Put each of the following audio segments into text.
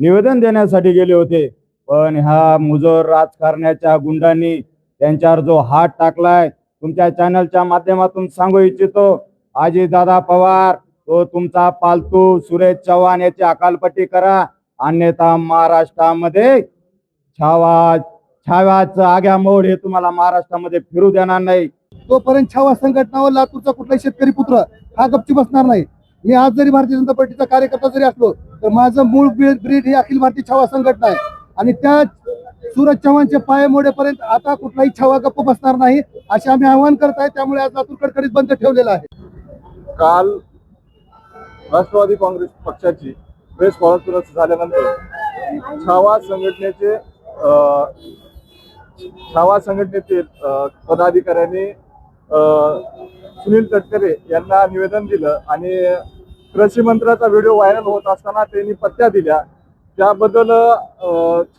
निवेदन देण्यासाठी गेले होते. पण ह्या मुजोर राजकारण्याच्या गुंडांनी त्यांच्यावर जो हात टाकलाय तुमच्या चॅनलच्या माध्यमातून सांगू इच्छितो. आजी दादा पवार तो तुमचा पालतू सुरेश चव्हाण याची अकालपट्टी करा. अन्यथा महाराष्ट्रामध्ये छावा छाव्याचं आग्या मोड हे तुम्हाला महाराष्ट्रामध्ये फिरू देणार नाही. तोपर्यंत छावा संघटनावर लातूरचा कुठलाही शेतकरी पुत्र हा गपची बसणार नाही. मी आज जरी भारतीय जनता पार्टीचा कार्यकर्ता जरी असलो तर माझं मूळ ब्रीड ही अखिल भारतीय छावा संघटना आहे. आणि त्या सूरज चव्हाणचे पाय मोडेपर्यंत आता कुठलाही छावा गप्प बसणार नाही असे आम्ही आवाहन करत आहे. त्यामुळे आज लातूर कडकडीत बंद ठेवलेला आहे. काल राष्ट्रवादी काँग्रेस पक्षाची प्रेस कॉन्फरन्स झाल्यानंतर छावा संघटनेचे छावा संघटनेतील पदाधिकाऱ्यांनी सुनील तटकरे यांना निवेदन दिलं आणि कृषी मंत्र्याचा व्हिडिओ व्हायरल होत असताना त्यांनी पत्त्या दिल्या. त्याबद्दल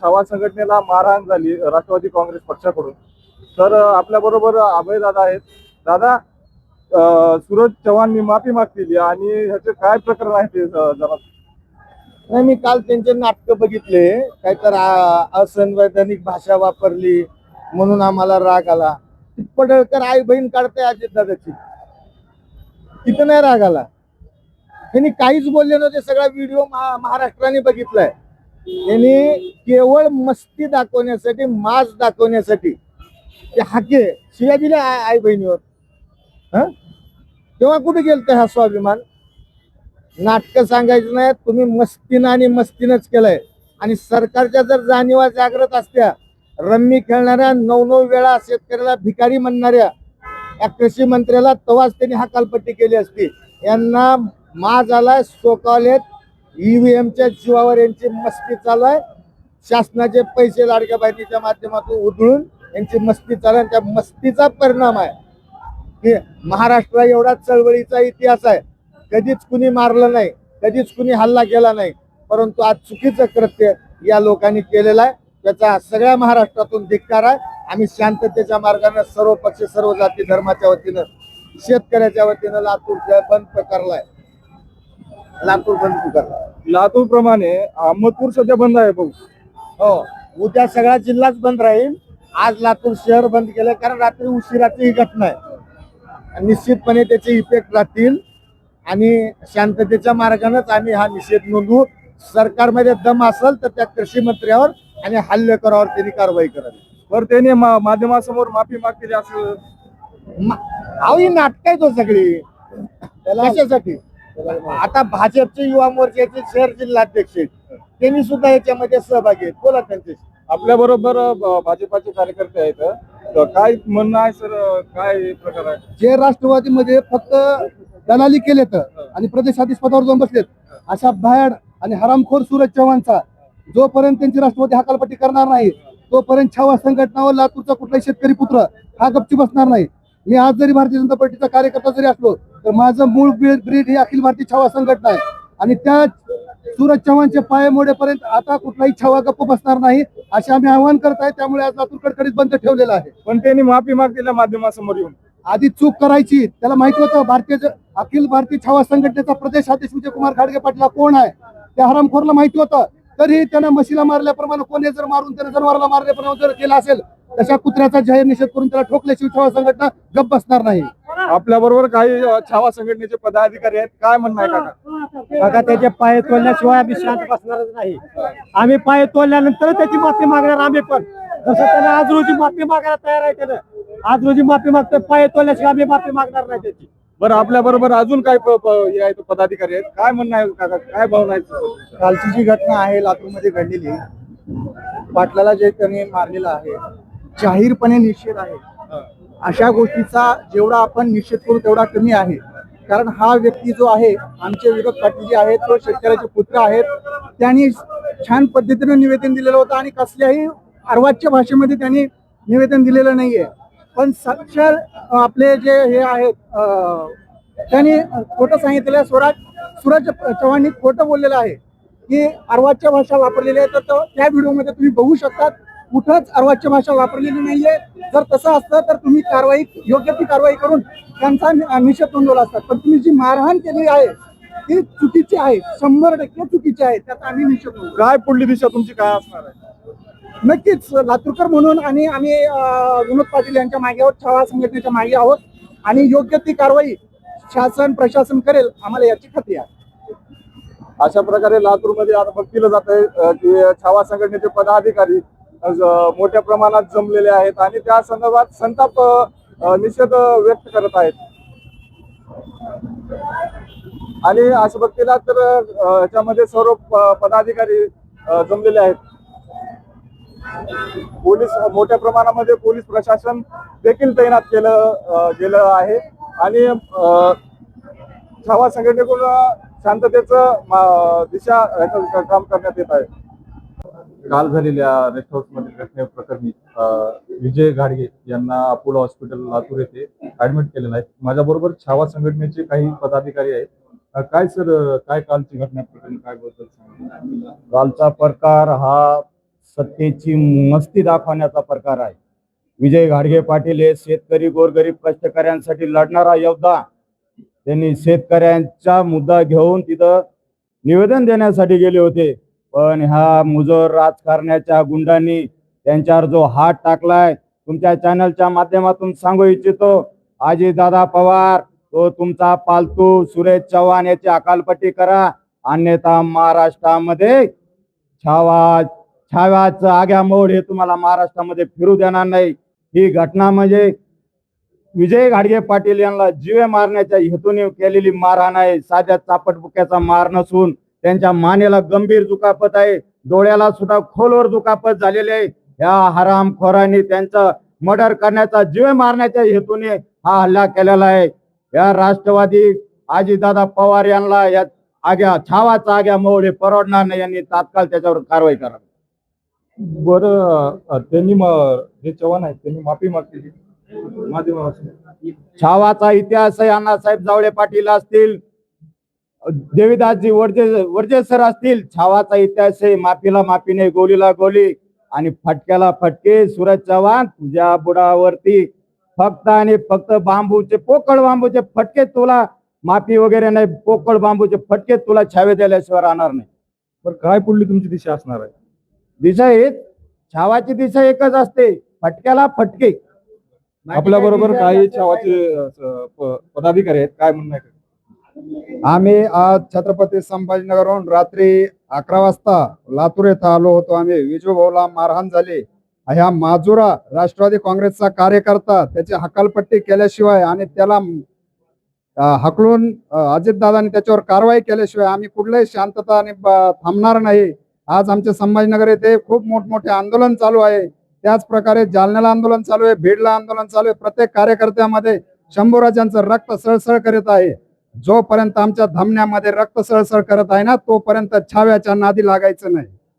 छावा संघटनेला मारहाण झाली राष्ट्रवादी काँग्रेस पक्षाकडून. तर आपल्या बरोबर अभय दादा आहेत. दादा सूरज चव्हाणनी माफी मागतील आणि ह्याचे काय प्रकरण आहे ते जरा नाही मी काल त्यांचे नाटक बघितले. काहीतर असंवैधानिक भाषा वापरली म्हणून आम्हाला राग आला. पडळकर आई बहीण काढते अजित दादाची तिथं नाही राग आला. त्यांनी काहीच बोलले नव्हते सगळा व्हिडिओ महाराष्ट्राने बघितलाय. त्यांनी केवळ मस्ती दाखवण्यासाठी मास दाखवण्यासाठी ते हाके शिया दिल्या आई बहिणीवर. हं? तेव्हा कुठे गेलते हा स्वाभिमान? नाटकं सांगायचं नाही तुम्ही मस्तीनं आणि मस्तीनंच केलंय. आणि सरकारच्या जर जाणीवा जागृत असत्या रम्मी खेळणाऱ्या नऊ नऊ वेळा शेतकऱ्याला भिकारी म्हणणाऱ्या या कृषी मंत्र्याला तवाच त्यांनी हकालपट्टी केली असती. यांना माज आलाय सोकावलेत ईव्हीएमच्या जीवावर यांची मस्ती चालू आहे. शासनाचे पैसे लाडक्या बहिणीच्या माध्यमातून उधळून यांची मस्ती चालू आहे. त्या मस्तीचा परिणाम आहे. की महाराष्ट्र एवढा चळवळीचा इतिहास आहे. कधीच कुणी मारलं नाही. कधीच कुणी हल्ला केला नाही. परंतु आज चुकीचं कृत्य या लोकांनी केलेलं आहे. त्याचा सगळ्या महाराष्ट्रातून धिक्कार आहे. आम्ही शांततेच्या मार्गाने सर्व पक्ष सर्व जाती धर्माच्या वतीनं शेतकऱ्याच्या वतीनं लातूर जय बंद आहे लातूर बंद पुकारला लातूर प्रमाणे अहमदपूर सध्या बंद आहे भाऊ हो उद्या सगळा जिल्हाच बंद राहील. आज लातूर शहर बंद केलं कारण रात्री उशिराची ही घटना आहे. आणि निश्चितपणे त्याचे इफेक्ट राहतील. आणि शांततेच्या मार्गानेच आम्ही हा निषेध नोंदवू. सरकारमध्ये दम असेल तर त्या कृषी मंत्र्यावर आणि हल्लेकरावर त्यांनी कारवाई करावी. तर त्यांनी मा- माध्यमासमोर माफी मागतील असं. मा- अहो ही नाटक आहे तो सगळी. कशासाठी? आता भाजपचे युवा मोर्चाचे शहर जिल्हाध्यक्ष आहेत. त्यांनी सुद्धा याच्यामध्ये सहभागी आहेत. बोला त्यांच्याशी. आपल्या बरोबर भाजपाचे कार्यकर्ते आहेत काय म्हणणं आहे सर? काय प्रकार आहे? जे राष्ट्रवादीमध्ये फक्त दलाली केलेत आणि प्रदेशाधीश पदावर जाऊन बसलेत अशा भयाड आणि हरामखोर सूरज चव्हाणचा जोपर्यंत त्यांची राष्ट्रवादी हकालपट्टी करणार नाही तोपर्यंत छावा संघटनावर लातूरचा कुठलाही शेतकरी पुत्र हा गपची बसणार नाही. मी आज जरी भारतीय जनता पार्टीचा कार्यकर्ता जरी असलो तर माझं मूळ ब्रीड ही अखिल भारतीय छावा संघटना आहे. आणि त्या सूरज चव्हाणचे पाय मोडेपर्यंत आता कुठलाही छावा गप्प बसणार नाही असे आम्ही आवाहन करत आहे. त्यामुळे आज लातूर कडकडीत बंद ठेवलेला आहे. पण त्यांनी माफी मागतील माध्यमासमोर येऊन. आधी चूक करायची त्याला माहिती होतं भारतीय अखिल भारतीय छावा संघटनेचा प्रदेश अध्यक्ष विजयकुमार खाडगे पाटील कोण आहे? त्या हरामखोरला माहिती होतं. तरी त्यानं म्हशीला मारल्याप्रमाणे कोणी जर मारून त्यानं जनावराला मारल्याप्रमाणे जर केला असेल तशा कुत्र्याचा जाहीर निषेध करून त्याला ठोकल्याशिवाय छावा संघटना गप्प बसणार नाही. आपल्या बरोबर काही छावा संघटनेचे पदाधिकारी आहेत. काय म्हणणं आहे काका? बघा त्याचे पाय तोडल्याशिवाय आम्ही शांत बसणारच नाही. आम्ही पाय तोडल्यानंतर त्याची माफी मागणार आम्ही पण. जसं त्यानं आज रोजी माफी मागायला तयार आहे त्यानं. आज रोजी माफी मागतोय पाय तोडल्याशिवाय आम्ही माफी मागणार नाही त्याची. बरं आपल्या बरोबर अजून काय प- प- हे आहेत पदाधिकारी आहेत. काय म्हणणं आहे काका? काय भावना आहेत? कालची जी घटना आहे लातूरमध्ये घडलेली पाटलाला जे त्यांनी मारलेलं आहे जाहीरपणे निषेध आहे. अशा गोष्टीचा जेवढा आपण निश्चित करू तेवढा कमी आहे. कारण हा व्यक्ती जो आहे आमचे विरोध पाटील जे आहेत तो शेतकऱ्याचे पुत्र आहेत. त्यांनी छान पद्धतीने निवेदन दिलेलं होतं आणि कसल्याही अर्वाच्य भाषेमध्ये त्यांनी निवेदन दिलेलं नाहीये. पण साक्षर आपले जे हे आहेत त्यांनी खोटं सांगितलेलं आहे. स्वराज सूरज चव्हाणनी खोटं बोललेलं आहे. की अर्वाच्य भाषा वापरलेली आहे तर त्या व्हिडिओमध्ये तुम्ही बघू शकतात. कुठंच अर्वाच्य भाषा वापरलेली नाहीये. जर तसं असतं तर तुम्ही कारवाई योग्य ती कारवाई करून त्यांचा निषेध नोंदवला असता. पण तुम्ही जी मारहाण केली आहे ते चुकीचे आहे. शंभर टक्के चुकीचे आहे. त्यात आम्ही निषेध. काय पुढली दिशा तुमची? काय असणार आहे? नक्कीच लातूरकर म्हणून आणि आम्ही विनोद पाटील यांच्या मागे आहोत छावा संघटनेच्या मागे आहोत. आणि योग्य ती कारवाई शासन प्रशासन करेल आम्हाला याची खात्री आहे. अशा प्रकारे लातूरमध्ये आता बघितलं जात आहे की छावा संघटनेचे पदाधिकारी मोठ्या प्रमाणात जमलेले आहेत आणि त्या संदर्भात संताप निषेध व्यक्त करत आहेत. आणि असं बघितलं तर याच्यामध्ये सर्व पदाधिकारी जमलेले आहेत. पोलीस मोठ्या प्रमाणामध्ये पोलीस प्रशासन देखील तैनात केलं गेलं आहे. आणि छावा संघटनेकडून शांततेचं दिशा काम करण्यात येत आहे. काल झालेल्या रेस्ट हाऊस मधील घटनेप्रकरणी विजय घाडगे यांना अपोलो हॉस्पिटल लातूर येथे ऍडमिट केलेलं आहे. माझ्या बरोबर छावा संघटनेचे काही पदाधिकारी आहेत. काय सर काय कालची घटना प्रकरणी काय बद्दल कालचा प्रकार हा सत्तेची मस्ती दाखवण्याचा प्रकार आहे. विजय घाडगे पाटील हे शेतकरी गोरगरीब कष्टकऱ्यांसाठी लढणारा योद्धा. त्यांनी शेतकऱ्यांचा मुद्दा घेऊन तिथं निवेदन देण्यासाठी गेले होते. पण ह्या मुजोर राजकारण्याच्या गुंडांनी त्यांच्यावर जो हात टाकलाय तुमच्या चॅनलच्या माध्यमातून सांगू इच्छितो. आजी दादा पवार तो तुमचा पालतू सुरेश चव्हाण याची अकालपट्टी करा. अन्यथा महाराष्ट्रामध्ये छावा छाव्याचं आग्या मोड हे तुम्हाला महाराष्ट्रामध्ये फिरू देणार नाही. ही घटना म्हणजे विजय घाडगे पाटील यांना जीवे मारण्याच्या हेतूने केलेली मारहाण आहे. साध्या चापटबुक्याचा मार नसून त्यांच्या मानेला गंभीर दुखापत आहे. डोळ्याला सुद्धा खोलवर दुखापत झालेली आहे. या हरामखोरांनी त्यांचं मर्डर करण्याचा जीवे मारण्याच्या हेतूने हा हल्ला केलेला आहे. या राष्ट्रवादी आजीदादा पवार यांना या आग्या छावाचा आग्या हे परवडणार नाही. यांनी तात्काळ त्याच्यावर कारवाई करावी बरं त्यांनी जे चव्हाण आहेत त्यांनी माफी मागली छावाचा इतिहास आहे. अण्णासाहेब जावळे पाटील असतील देवीदासजी वर्जे वर्जे सर असतील छावाचा इतिहास आहे माफीला माफी नाही गोलीला गोली. आणि फटक्याला फटके सूरज चव्हाण तुझ्या बुडावरती. फक्त आणि फक्त बांबूचे पोकळ बांबूचे फटके तुला माफी वगैरे नाही पोकळ बांबूचे फटके तुला छावे दिल्याशिवाय राहणार नाही. बरं काय पुढली तुमची दिशा असणार आहे? दिशा हेच छावाची दिशा एकच असते फटक्याला फटके. आपल्या बरोबर काही छावाचे पदाधिकारी आहेत काय म्हणणं आहे? आम्ही आज छत्रपती संभाजीनगरहून रात्री अकरा वाजता लातूर येथे आलो होतो आम्ही. विजू भाऊला मारहाण झाली. ह्या माजुरा राष्ट्रवादी काँग्रेसचा कार्यकर्ता त्याची हकालपट्टी केल्याशिवाय आणि त्याला हकलून अजितदादांनी त्याच्यावर कारवाई केल्याशिवाय आम्ही कुठल्याही शांतता आणि थांबणार नाही. आज आमच्या संभाजीनगर येथे खूप मोठमोठे आंदोलन चालू आहे. त्याच प्रकारे जालन्याला आंदोलन चालू आहे बीडला आंदोलन चालू आहे. प्रत्येक कार्यकर्त्यामध्ये शंभूराजांचं रक्त सळसळ करीत आहे. जोपर्यंत आमच्या धमन्यामध्ये रक्त सळसळ करत आहे ना तोपर्यंत छाव्याच्या नादी लागायचं नाही.